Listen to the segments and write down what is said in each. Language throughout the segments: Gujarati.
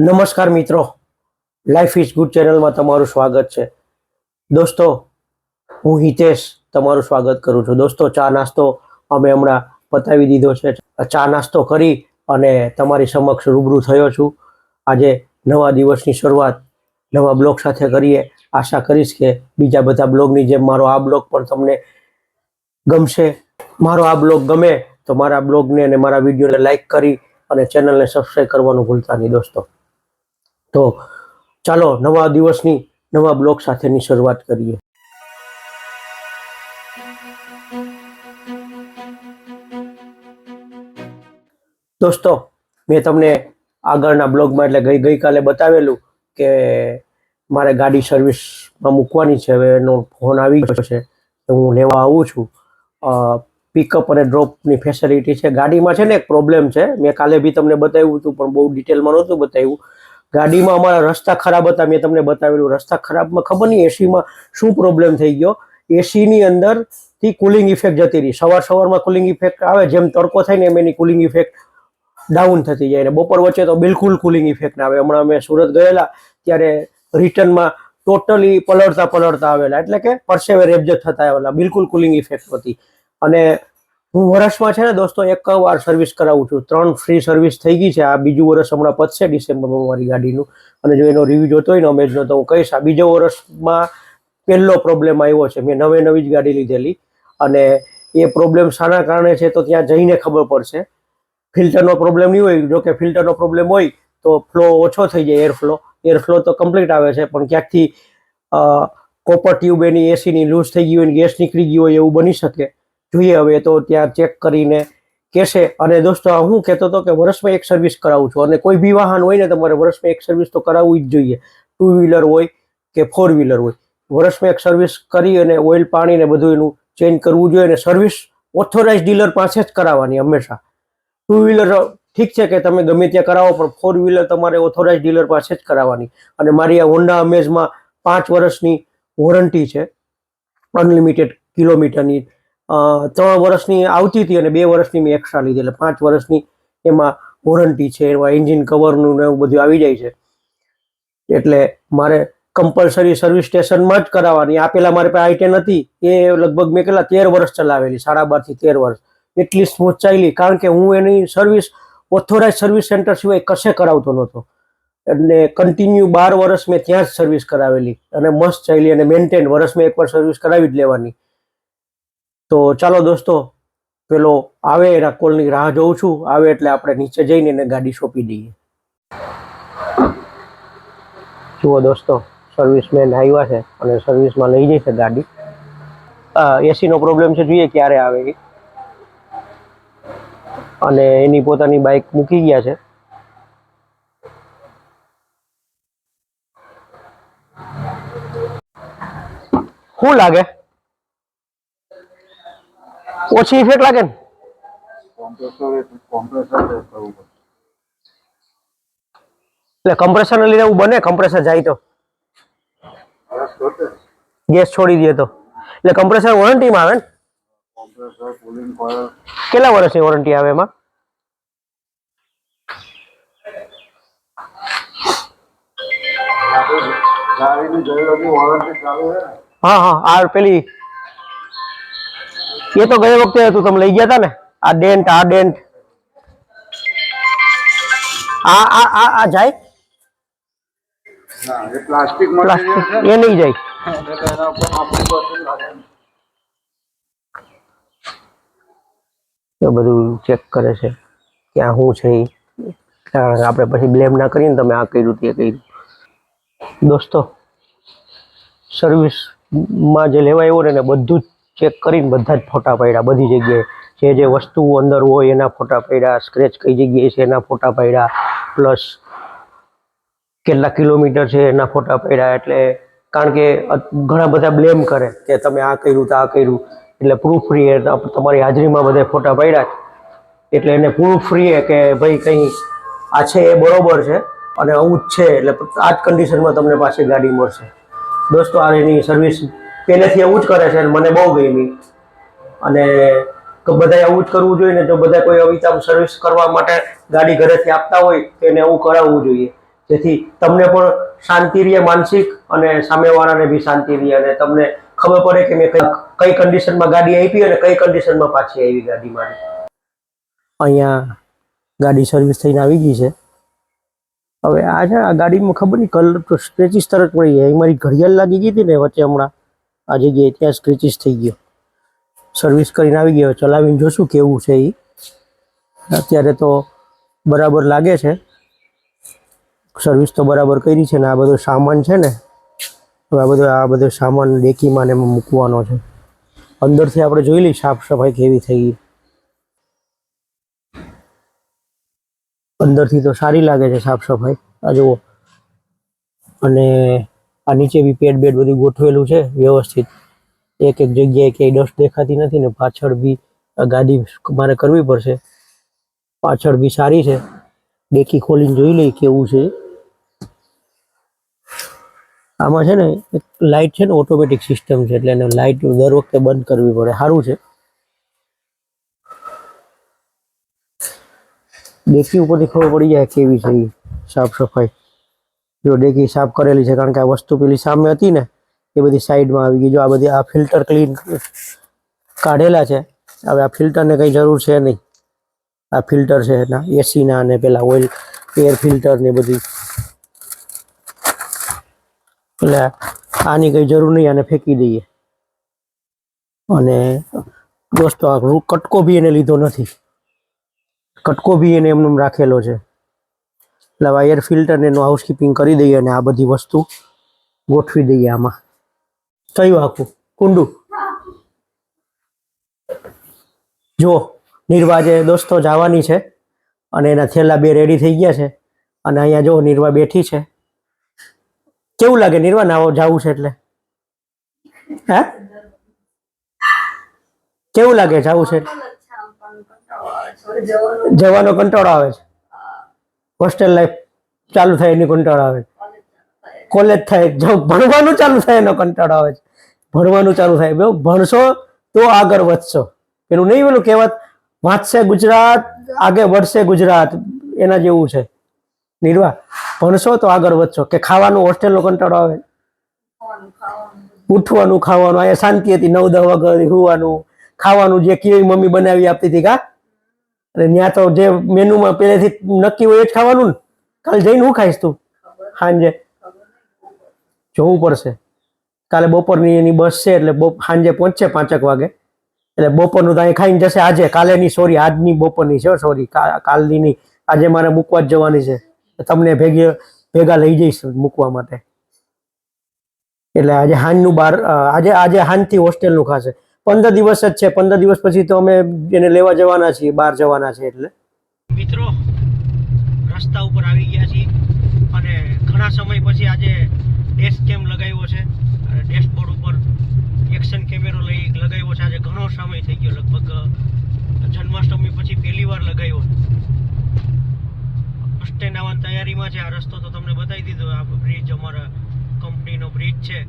નમસ્કાર મિત્રો. લાઈફ ઇઝ ગુડ ચેનલમાં તમારું સ્વાગત છે. દોસ્તો, હું હિતેશ તમારું સ્વાગત કરું છું. દોસ્તો, ચા નાસ્તો અમે હમણાં પતાવી દીધો છે. ચા નાસ્તો કરી અને તમારી સમક્ષ રૂબરૂ થયો છું. આજે નવા દિવસની શરૂઆત નવા બ્લોગ સાથે કરીએ. આશા કરીશ કે બીજા બધા બ્લોગની જેમ મારો આ બ્લોગ પણ તમને ગમશે. મારો આ બ્લોગ ગમે તો મારા બ્લોગને અને મારા વિડીયોને લાઇક કરી અને ચેનલને સબસ્ક્રાઈબ કરવાનું ભૂલતા નહીં દોસ્તો. તો ચાલો નવા દિવસની નવા બ્લોગ સાથેની શરૂઆત કરીએ. દોસ્તો, મેં તમને આગળના બ્લોગમાં એટલે ગઈ ગઈકાલે બતાવેલું કે મારે ગાડી સર્વિસમાં મૂકવાની છે. હવે એનો ફોન આવી ગયો છે. હું લેવા આવું છું. પિકઅપ અને ડ્રોપની ફેસિલિટી છે. ગાડીમાં છે ને એક પ્રોબ્લેમ છે. મેં કાલે બી તમને બતાવ્યું હતું, પણ બહુ ડિટેલમાં નહોતું બતાવ્યું. ગાડીમાં અમારા રસ્તા ખરાબ હતા, મેં તમને બતાવેલું. રસ્તા ખરાબમાં ખબર નહીં, એસીમાં શું પ્રોબ્લેમ થઈ ગયો? એસીની અંદરથી કુલિંગ ઇફેક્ટ જતી રહી. સવાર સવારમાં કુલિંગ ઇફેક્ટ આવે, જેમ તડકો થાય ને એમ એની કુલિંગ ઇફેક્ટ ડાઉન થતી જાય અને બપોર વચ્ચે તો બિલકુલ કુલિંગ ઇફેક્ટ ના આવે. હમણાં અમે સુરત ગયેલા, ત્યારે રિટર્નમાં ટોટલી પલળતા પલળતા આવેલા. એટલે કે પરસેવે રેબજત થતા આવેલા. બિલકુલ કુલિંગ ઇફેક્ટ હતી અને હું વર્ષમાં છે ને દોસ્તો એક વાર સર્વિસ કરાવું છું. ત્રણ ફ્રી સર્વિસ થઈ ગઈ છે. આ બીજું વર્ષ હમણાં પતશે ડિસેમ્બરમાં મારી ગાડીનું. અને જો એનો રિવ્યુ જોતો હોય ને અમેજનો તો હું કહીશ આ બીજો વર્ષમાં પહેલો પ્રોબ્લેમ આવ્યો છે. મેં નવે નવી જ ગાડી લીધેલી અને એ પ્રોબ્લેમ શાના કારણે છે તો ત્યાં જઈને ખબર પડશે. ફિલ્ટરનો પ્રોબ્લેમ નહીં હોય. જો કે ફિલ્ટરનો પ્રોબ્લેમ હોય તો ફ્લો ઓછો થઈ જાય એર ફ્લો એર ફ્લો તો કમ્પ્લીટ આવે છે, પણ ક્યાંકથી કોપર ટ્યુબ એની એસીની લૂઝ થઈ ગઈ હોય ગેસ નીકળી ગયો હોય એવું બની શકે. જોઈએ. હવે તો ત્યાં ચેક કરીને કહેશે. અને દોસ્તો હું કહેતો હતો કે વર્ષમાં એક સર્વિસ કરાવું છું. અને કોઈ બી વાહન હોય ને, તમારે વર્ષમાં એક સર્વિસ તો કરાવવું જ જોઈએ. ટુ વ્હીલર હોય કે ફોર વ્હીલર હોય. વર્ષમાં એક સર્વિસ કરી અને ઓઇલ પાણી ને બધું એનું ચેન્જ કરવું જોઈએ. અને સર્વિસ ઓથોરાઇઝ ડીલર પાસે જ કરાવવાની હંમેશા. ટુ વ્હીલર ઠીક છે કે તમે ગમે ત્યાં કરાવો, પણ ફોર વ્હીલર તમારે ઓથોરાઇઝ ડીલર પાસે જ કરાવવાની. અને મારી આ હોન્ડા અમેઝમાં પાંચ વર્ષની વોરંટી છે. અનલિમિટેડ કિલોમીટરની ત્રણ વર્ષની આવતી હતી અને બે વર્ષની મેં એક્સ્ટ્રા લીધી એટલે પાંચ વર્ષની એમાં વોરંટી છે, એમાં એન્જિન કવરનું ને એવું બધું આવી જાય છે. એટલે મારે કમ્પલસરી સર્વિસ સ્ટેશનમાં જ કરાવવાની. આ પેલા મારી પાસે આઈટેન હતી, એ લગભગ મેં કેટલા તેર વર્ષ ચલાવેલી, સાડા બારથી તેર વર્ષ. એટલી સ્મૂથ ચાલી કારણ કે હું એની સર્વિસ ઓથોરાઇઝ સર્વિસ સેન્ટર સિવાય કશે કરાવતો નહોતો. એટલે કન્ટિન્યુ બાર વર્ષ મેં ત્યાં જ સર્વિસ કરાવેલી. અને મસ્ત ચાલી અને મેન્ટેન વર્ષમાં એકવાર સર્વિસ કરાવી જ લેવાની. તો ચાલો દોસ્તો, પેલો આવે એના કોલની રાહ જોઉં છું. આવે એટલે આપણે નીચે જઈને એને ગાડી સોંપી દઈએ. જુઓ દોસ્તો સર્વિસમેન આવ્યા છે અને સર્વિસમાં લઈ જશે ગાડી. એસીનો પ્રોબ્લેમ છે, જોઈએ ક્યારે આવે એ. અને એની પોતાની બાઇક મૂકી ગયા છે. શું લાગે? ઓછી ઇફેક્ટ લાગે ને? એટલે કમ્પ્રેસર લીધે એવું બને કમ્પ્રેસર જાય તો? ગેસ છોડી દે તો. એટલે કમ્પ્રેસર વોરંટીમાં આવે ને? કેટલા વર્ષની વોરંટી આવે એમાં? હા હા આ પેલી એ તો ગયે વખતે હતું તમે લઈ ગયા હતા ને? આ ડેન્ટ આ ડેન્ટ. આ આ આ આ જાય? પ્લાસ્ટિક એ નહીં જાય. એ બધું ચેક કરે છે ક્યાં શું છે કારણ કે આપણે પછી બ્લેમ ના કરીએ ને તમે આ કર્યું તે કર્યું. દોસ્તો સર્વિસમાં જે લેવા આવ્યો ને બધું જ ચેક કરીને બધા જ ફોટા પાડ્યા. બધી જગ્યાએ જે જે વસ્તુઓ અંદર હોય એના ફોટા પાડ્યા સ્ક્રેચ કઈ જગ્યાએ છે એના ફોટા પાડ્યા પ્લસ કેટલા કિલોમીટર છે એના ફોટા પાડ્યા. એટલે કારણ કે ઘણા બધા બ્લેમ કરે કે તમે આ કર્યું તો આ કર્યું. એટલે પ્રૂફ ફ્રી તમારી હાજરીમાં બધા ફોટા પાડ્યા એટલે એને પ્રૂફ ફ્રી કે ભાઈ કંઈ આ છે એ બરોબર છે અને આવું જ છે. એટલે આ જ કન્ડિશનમાં તમને પાસે ગાડી મળશે. દોસ્તો, આ એની સર્વિસ પહેલેથી આવું જ કરે છે મને બહુ ગમી. અને તો બધાએ આવું જ કરવું જોઈએ ને જો બધા કોઈ આવી સર્વિસ કરવા માટે ગાડી ઘરેથી આપતા હોય તો એને એવું કરાવવું જોઈએ. જેથી તમને પણ શાંતિ રહે માનસિક અને સામેવાળાને બી શાંતિ રહે અને તમને ખબર પડે કે મેં કઈ કઈ કન્ડિશનમાં ગાડી આપી અને કઈ કન્ડિશનમાં પાછી આવી ગાડી મારી. અહીંયા ગાડી સર્વિસ થઈને આવી ગઈ છે. હવે આ છે આ ગાડીમાં ખબર નહીં, કલર તો સ્ક્રેચીસ તરત પડી જાય. મારી ઘડિયાળ લાગી ગઈ હતી ને વચ્ચે હમણાં. આ જગ્યાએ ત્યાં સ્ક્રેચીસ થઈ ગયો. સર્વિસ કરીને આવી ગયો. ચલાવીને જોશું કેવું છે એ અત્યારે તો બરાબર લાગે છે. સર્વિસ તો બરાબર કરી છે ને આ બધો સામાન છે ને, હવે આ બધો આ બધો સામાન ડેકીમાં ને મૂકવાનો છે. અંદરથી આપણે જોઈ લઈ સાફ સફાઈ કેવી થઈ ગઈ. અંદરથી તો સારી લાગે છે સાફ સફાઈ. આ જુઓ. અને આ નીચે બી પેડ બેડ બધું ગોઠવેલું છે, વ્યવસ્થિત. એક એક જગ્યાએ ક્યાંય ડસ્ટ દેખાતી નથી ને પાછળ બી ગાડી મારે કરવી પડશે. પાછળ બી સારી છે. ડેકી ખોલીને જોઈ લઈ કેવું છે. આમાં છે ને એક લાઇટ છે ને ઓટોમેટિક સિસ્ટમ છે, એટલે એને લાઇટ દર વખતે બંધ કરવી પડે. સારું છે. ડેકી ઉપરથી ખબર પડી જાય કેવી છે સાફ સફાઈ. જો ડેકી સાફ કરેલી છે, કારણ કે આ વસ્તુ પેલી સામે હતી ને, એ બધી સાઈડમાં આવી ગઈ. જો આ બધી આ ફિલ્ટર ક્લીન કાઢેલા છે, હવે આ ફિલ્ટરને કંઈ જરૂર છે નહીં. આ ફિલ્ટર છે એના, એસીના અને પેલા ઓઇલ, એર ફિલ્ટર ને બધી. એટલે આની કંઈ જરૂર નહીં, આને ફેંકી દઈએ. અને દોસ્તો, આ કટકો બી એને લીધો નથી. કટકો બી એને એમનેમ રાખેલો છે. એટલે હવે એર ફિલ્ટરને એનું હાઉસકીપિંગ કરી દઈએ અને આ બધી વસ્તુ ગોઠવી દઈએ આમાં. કયું આખું? કુંડું? જો નિર્વાજે દોસ્તો જવાની છે અને એના થેલા બે રેડી થઈ ગયા છે અને અહીંયા જો નિર્વા બેઠી છે. કેવું લાગે? નિર્વા ના જવું છે એટલે? હે? કેવું લાગે? જવું છે. જવાનો કંટાળો આવે છે. હોસ્ટેલ લાઈફ ચાલુ થાય એની કંટાળો આવે કોલેજ થાય, જો ભણવાનું ચાલુ થાય એનો કંટાળો આવે છે. ભણવાનું ચાલુ થાય બે ભણશો તો આગળ વધશો. પેલું નહીં, પેલું કહેવત, વાંચશે ગુજરાત, આગે વધશે ગુજરાત. એના જેવું છે. નિર્વાહ ભણશો તો આગળ વધશો. કે ખાવાનું, હોસ્ટેલનો કંટાળો આવે? ઉઠવાનું, ખાવાનું, અહીંયા શાંતિ હતી નવ, દસ વાગે હોવાનું. ખાવાનું જે કેવી મમ્મી બનાવી આપતી હતી કા? અને ત્યાં તો જે મેનુમાં પહેલેથી નક્કી હોય એ જ ખાવાનું ને? કાલે જઈને હું ખાઈશ તું? સાંજે. જોવું પડશે. કાલે બપોરની એની બસ છે એટલે સાંજે પહોંચશે પાંચેક વાગે. એટલે બપોરનું તો અહીં ખાઈને જશે આજે. કાલેની, સોરી, આજની બપોરની છે, સોરી. કાલની નહીં આજે મારે મૂકવા જ જવાની છે. તમને ભેગી, ભેગા લઈ જઈશ મૂકવા માટે. એટલે આજે હાંજનું બાર આજે આજે હાંજથી હોસ્ટેલનું ખાશે. પંદર દિવસ જ છે. પંદર દિવસ પછી તો અમે એને લેવા જવાના છીએ, બહાર જવાના છે એટલે. મિત્રો, રસ્તા ઉપર આવી ગયા છીએ અને ઘણા સમય પછી આજે ડેશ કેમ લગાવ્યો છે? અને ડેશબોર્ડ ઉપર એક્શન કેમેરો લઈ લગાવ્યો છે. આજે ઘણો સમય થઈ ગયો, લગભગ જન્માષ્ટમી પછી પહેલી વાર લગાવ્યો. સ્ટેન્ડ આવવાની તૈયારીમાં છે. આ રસ્તો તો તમને બતાવી દીધો. આ બ્રિજ અમારા કંપનીનો બ્રિજ છે.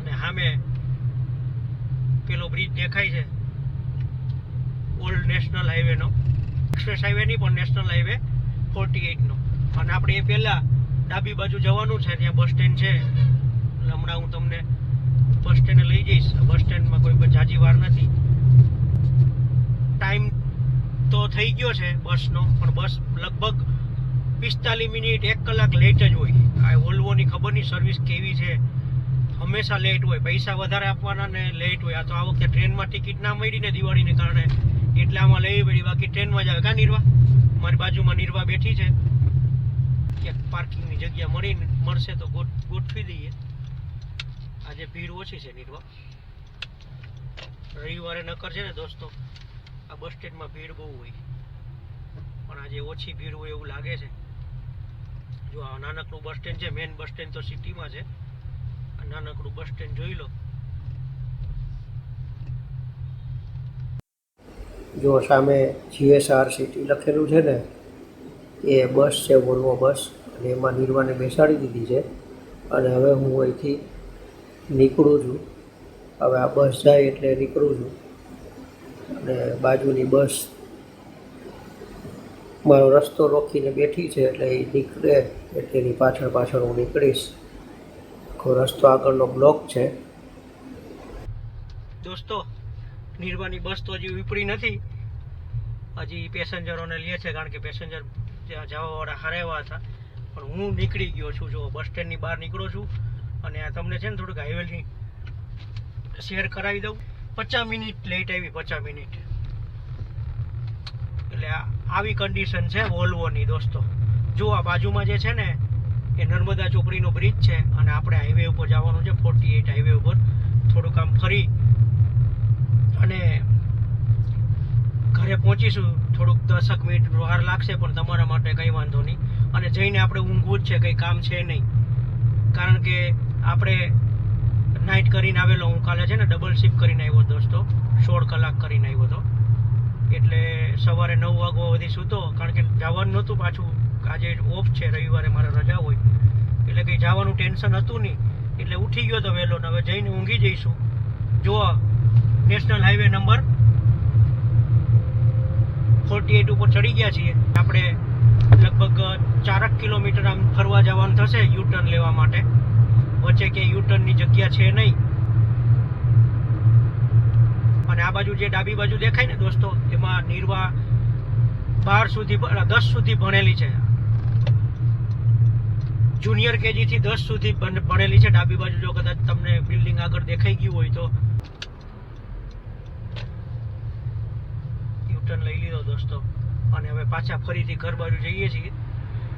અને સામે પેલો બ્રિજ દેખાય છે. ઓલ્ડ નેશનલ હાઈવેનો એક્સપ્રેસ હાઈવે નહીં, પણ નેશનલ હાઈવે ફોર્ટી એઇટનો અને આપણે એ પહેલા ડાબી બાજુ જવાનું છે, ત્યાં બસ સ્ટેન્ડ છે. એટલે હમણાં હું તમને બસ સ્ટેન્ડે લઈ જઈશ. બસ સ્ટેન્ડમાં કોઈ જાજી વાર નથી. ટાઈમ તો થઈ ગયો છે બસનો પણ બસ લગભગ પિસ્તાલીસ મિનિટ એક કલાક લેટ જ હોય. આ વોલ્વોની ખબર નહીં સર્વિસ કેવી છે. હંમેશા લેટ હોય, પૈસા વધારે આપવાના ને લેટ હોય. આ તો આ વખતે ટ્રેનમાં ટિકિટ ના મળી ને દિવાળીને કારણે એટલે આમાં લેવી પડી. બાકી ટ્રેનમાં જ આવે. કા નિર્વા? મારી બાજુમાં નિર્વા બેઠી છે. ક્યાંક પાર્કિંગની જગ્યા મળી મળશે તો ગોઠવી દઈએ. આજે ભીડ ઓછી છે નિર્વા. રવિવારે નકર છે ને દોસ્તો, આ બસ સ્ટેન્ડમાં ભીડ બહુ હોય. પણ આજે ઓછી ભીડ હોય એવું લાગે છે. જો આ નાનકડું બસ સ્ટેન્ડ છે મેઇન બસ સ્ટેન્ડ તો સિટીમાં છે. નાનકડું બસ સ્ટેન્ડ જોઈ લો. જો સામે જીએસઆર સિટી લખેલું છે ને, એ બસ છે વોલ્વો બસ, અને એમાં નિર્વાને બેસાડી દીધી છે. અને હવે હું અહીંથી નીકળું છું. હવે આ બસ જાય એટલે નીકળું છું. અને બાજુની બસ મારો રસ્તો રોકીને બેઠી છે એટલે એ નીકળે એટલે એની પાછળ પાછળ હું નીકળીશ. આખો રસ્તો આગળનો બ્લોક છે. દોસ્તો, નિર્વાની બસ તો હજી ઉપડી નથી. હજી પેસેન્જરોને લે છે, કારણ કે પેસેન્જર ત્યાં જવાવાળા હારા એવા હતા. પણ હું નીકળી ગયો છું, જો બસ સ્ટેન્ડની બહાર નીકળો છું, અને આ તમને છે ને થોડુંક હાઈવેની શેર કરાવી દઉં. પચાસ મિનિટ લેટ આવી, પચાસ મિનિટ. એટલે આવી કન્ડિશન છે વોલ્વોની દોસ્તો. જો આ બાજુમાં જે છે ને એ નર્મદા ચોકડીનો બ્રિજ છે અને આપણે હાઈવે ઉપર જવાનું છે ફોર્ટી એઇટ હાઈવે ઉપર. થોડુંક આમ ફરી અને ઘરે પહોંચીશું. થોડુંક દસક મિનિટ વાર લાગશે, પણ તમારા માટે કંઈ વાંધો નહીં. અને જઈને આપણે ઊંઘવું જ છે, કંઈ કામ છે નહીં. કારણ કે આપણે નાઇટ કરીને આવેલો, હું કાલે છે ને ડબલ શિફ્ટ કરીને આવ્યો દોસ્તો. સોળ કલાક કરીને આવ્યો હતો. એટલે સવારે નવ વાગ્યા સુધી સૂતો, કારણ કે જવાનું નહોતું પાછું. આજે ઓફ છે, રવિવારે મારે રજા હોય. એટલે કંઈ જવાનું ટેન્શન હતું નહીં. એટલે ઉઠી ગયો તો વહેલો હવે જઈને ઊંઘી જઈશું. જો national highway number forty eight ઉપર ચડી ગયા છીએ. આપણે લગભગ ચારક કિલોમીટર આમ ફરવા જવાનું થશે યુ ટર્ન લેવા માટે. વચ્ચે કે યુ ટર્નની જગ્યા છે નહીં. અને આ બાજુ જે ડાબી બાજુ દેખાય ને દોસ્તો, એમાં નિર્વા બાર સુધી દસ સુધી ભણેલી છે. જુનિયર કેજી થી દસ સુધી ભણેલી છે. ડાબી બાજુ જો કદાચ તમને બિલ્ડિંગ આગળ દેખાઈ ગયું હોય તો. યુટર્ન લઈ લીધો દોસ્તો. અને હવે પાછા ફરીથી ઘર બાજુ જઈએ છીએ.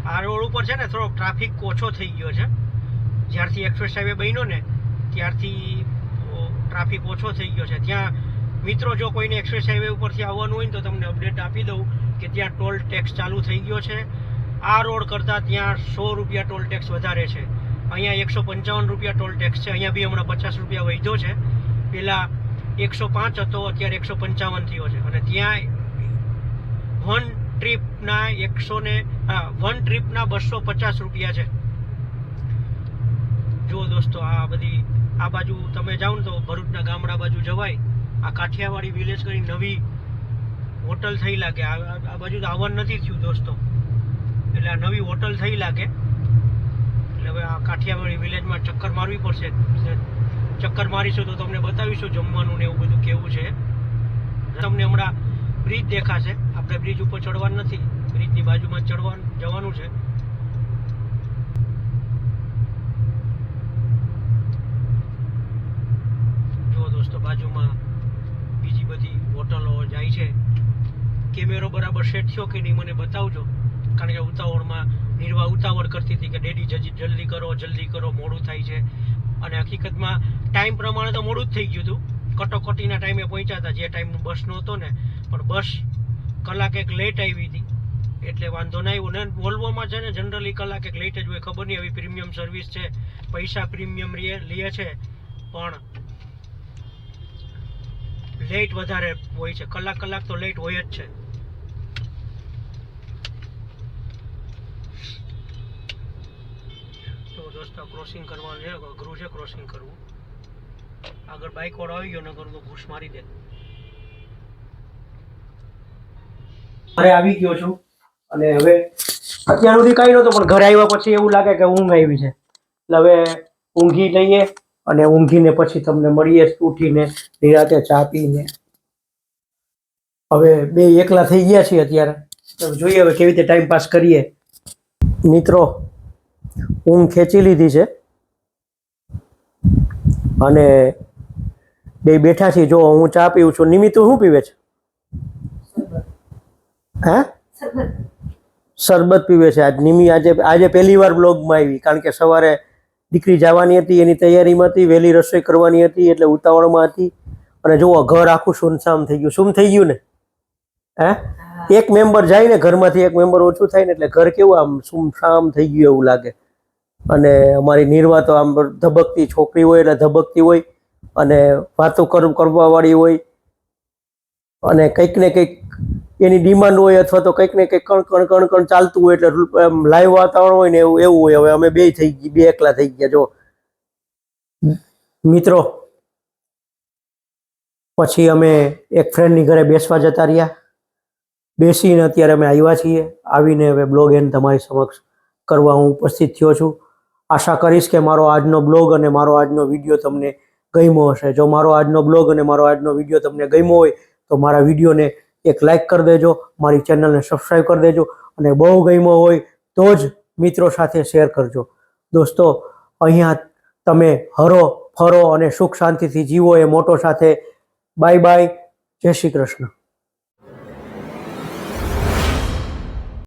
આ રોડ ઉપર છે ને થોડોક ટ્રાફિક ઓછો થઈ ગયો છે. જ્યારથી એક્સપ્રેસ હાઈવે બન્યો ને, ત્યારથી ટ્રાફિક ઓછો થઈ ગયો છે. ત્યાં મિત્રો જો કોઈને એક્સપ્રેસ હાઈવે ઉપરથી આવવાનું હોય ને તો તમને અપડેટ આપી દઉં કે ત્યાં ટોલ ટેક્સ ચાલુ થઈ ગયો છે. આ રોડ કરતાં ત્યાં સો રૂપિયા ટોલ ટેક્સ વધારે છે. અહીંયા એકસો પંચાવન રૂપિયા ટોલ ટેક્સ છે. અહીંયા બી હમણાં પચાસ રૂપિયા વધ્યો છે. પહેલાં એકસો પાંચ હતો, અત્યારે એકસો પંચાવન થયો છે. અને ત્યાં વન ટ્રીપના એકસો ને વન ટ્રીપના બસો પચાસ રૂપિયા છે. જો દોસ્તો, આ બધી, આ બાજુ તમે જાઓ ને તો ભરૂચના ગામડા બાજુ જવાય. આ કાઠિયાવાડી વિલેજ કરી નવી હોટલ થઈ લાગે. આ બાજુ તો આવવાનું નથી થયું દોસ્તો. એટલે આ નવી હોટલ થઈ લાગે. એટલે હવે આ કાઠિયાવાડી વિલેજમાં ચક્કર મારવી પડશે. ચક્કર મારીશું તો તમને બતાવીશું જમવાનું ને એવું બધું કેવું છે. તમને હમણાં બ્રિજ દેખાશે. આપણે બ્રિજ ઉપર ચડવાનું નથી. બ્રિજની બાજુમાં ચડવાનું, જવાનું છે. જો દોસ્તો, બાજુમાં બીજી બધી હોટલો જાય છે. કેમેરો બરાબર સેટ થયો કે નહીં, મને બતાવજો. કારણ કે ઉતાવળમાં નિર્વા, ઉતાવળ કરતી હતી કે ડેડી જજી, જલ્દી કરો જલ્દી કરો, મોડું થાય છે. અને હકીકતમાં ટાઈમ પ્રમાણે તો મોડું જ થઈ ગયું હતું. કટોકટીના ટાઈમે પહોંચ્યા હતા, જે ટાઈમનું બસ નહોતો ને, પણ બસ કલાક એક લેટ આવી હતી. એટલે વાંધો ના આવ્યો. ને વોલ્વોમાં છે ને જનરલી કલાક એક લેટ જ હોય. ખબર નહીં, આવી પ્રીમિયમ સર્વિસ છે. પૈસા પ્રીમિયમ લે છે. પણ લેટ વધારે હોય છે. કલાક કલાક તો લેટ હોય જ છે તો દોસ્તો ક્રોસિંગ કરવાનું છે, અઘરું છે ક્રોસિંગ કરવું. આગળ બાઇક વાળો આવી ગયો નગર તો ઘૂસ મારી દે. ઘરે આવી ગયો છું. અને હવે અત્યાર સુધી કઈ નહોતું, પણ ઘરે આવ્યા પછી એવું લાગે કે ઊંઘ આવી છે. એટલે હવે ઊંઘી લઈએ અને ઊંઘીને પછી તમને મળીએ ઉઠીને, નિરાતે ચા પીને. હવે બે એકલા થઈ ગયા છીએ અત્યારે. જોઈએ હવે કેવી રીતે ટાઈમ પાસ કરીએ. મિત્રો ઊંઘ ખેંચી લીધી છે. અને બે બેઠા છીએ. જો હું ચા પીવું છું. નિમિત્ત શું પીવે છે? હે? શરબત પીવે છે. આજ નિમી આજે આજે પહેલી વાર બ્લોગમાં આવી. કારણ કે સવારે દીકરી જવાની હતી એની તૈયારીમાં હતી વહેલી રસોઈ કરવાની હતી એટલે ઉતાવળમાં હતી. અને જુઓ ઘર આખું સુનસામ થઈ ગયું. સુમ થઈ ગયું ને? હે. એક મેમ્બર જાય ને ઘરમાંથી એક મેમ્બર ઓછું થાય ને એટલે ઘર કેવું આમ સુમસામ થઈ ગયું એવું લાગે. અને અમારી નિર્વા તો આમ ધબકતી છોકરી હોય એટલે ધબકતી હોય અને વાતો કર, કરવાવાળી હોય અને કંઈક ને કંઈક એની ડિમાન્ડ હોય અથવા તો કંઈક ને કંઈક કણ કણ કણ કણ ચાલતું હોય એટલે એમ લાઈવ વાતાવરણ હોય ને એવું એવું હોય. હવે અમે બે થઈ ગઈ, બે એકલા થઈ ગયા. જો, મિત્રો, પછી અમે એક ફ્રેન્ડની ઘરે બેસવા જતા રહ્યા. બેસીને અત્યારે અમે આવ્યા છીએ. આવીને હવે બ્લોગ એન્ડ તમારી સમક્ષ કરવા હું ઉપસ્થિત થયો છું. આશા કરીશ કે મારો આજનો બ્લોગ અને મારો આજનો વીડિયો તમને ગમ્યો હશે. જો મારો આજનો બ્લોગ અને મારો આજનો વીડિયો તમને ગમ્યો હોય, તો મારા વિડીયોને એક લાઇક કરી દેજો, મારી ચેનલને સબસ્ક્રાઈબ કરી દેજો અને બહુ ગમ્યો હોય, તો જ મિત્રો સાથે શેર કરજો. દોસ્તો, અહીંયા તમે હરો, ફરો અને સુખ શાંતિથી જીવો એ મોટો સાથે. બાય બાય જય શ્રી કૃષ્ણ.